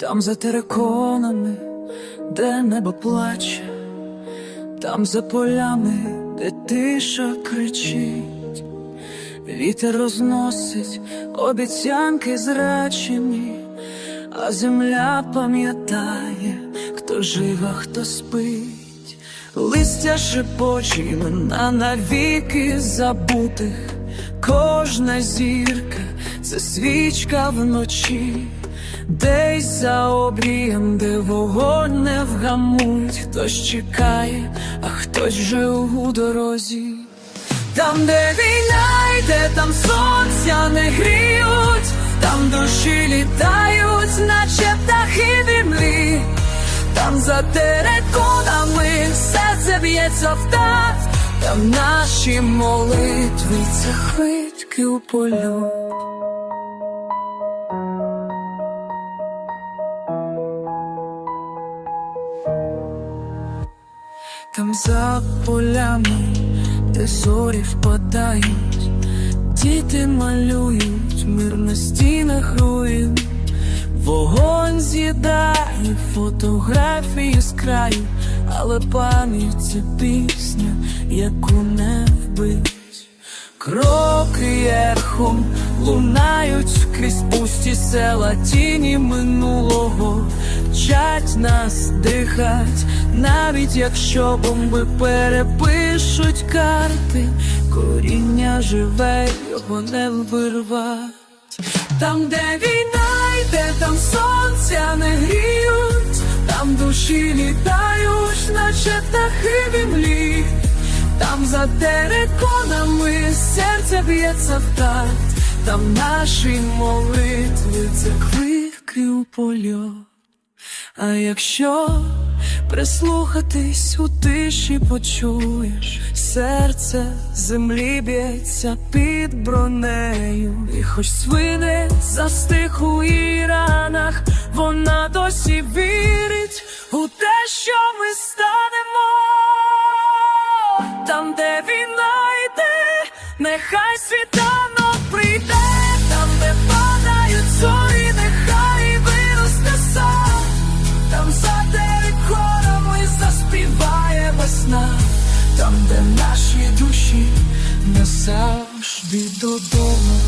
Там за териконами, де небо плаче, там за полями, де тиша кричить, вітер розносить обіцянки зрачені, а земля пам'ятає, хто жив, а хто спить, листя шепоче імена навіки забутих, кожна зірка це свічка вночі. Десь за обрієм, де вогонь не вгамуть, хтось чекає, а хтось вже у дорозі. Там, де війна йде, там сонця не гріють, там душі літають, наче птахи в імлі, там за тереконами серце б'ється в такт, там наші молитви, це хвитки у полю. Там за полями, де зорі впадають, діти малюють, мир на стінах руїн, вогонь з'їдає фотографії з краю, але пам'ять це пісня, яку не вбить. Кроки ехом лунають крізь пусті села, тіні минулого нас дихать, навіть якщо бомби перепишуть карти, коріння живе, його не вирвать. Там, де війна йде, там сонця не гріють, там душі літають, наче птахи в. Там за териконами серце б'ється в такт, там наші молитви це квитки у польот. А якщо прислухатись у тиші почуєш, серце землі б'ється під бронею, і хоч свине застиг у її ранах, вона досі вірить у те, що ми станемо. Там, де війна йде, нехай світанок прийде, там, де наші душі назавжди додому.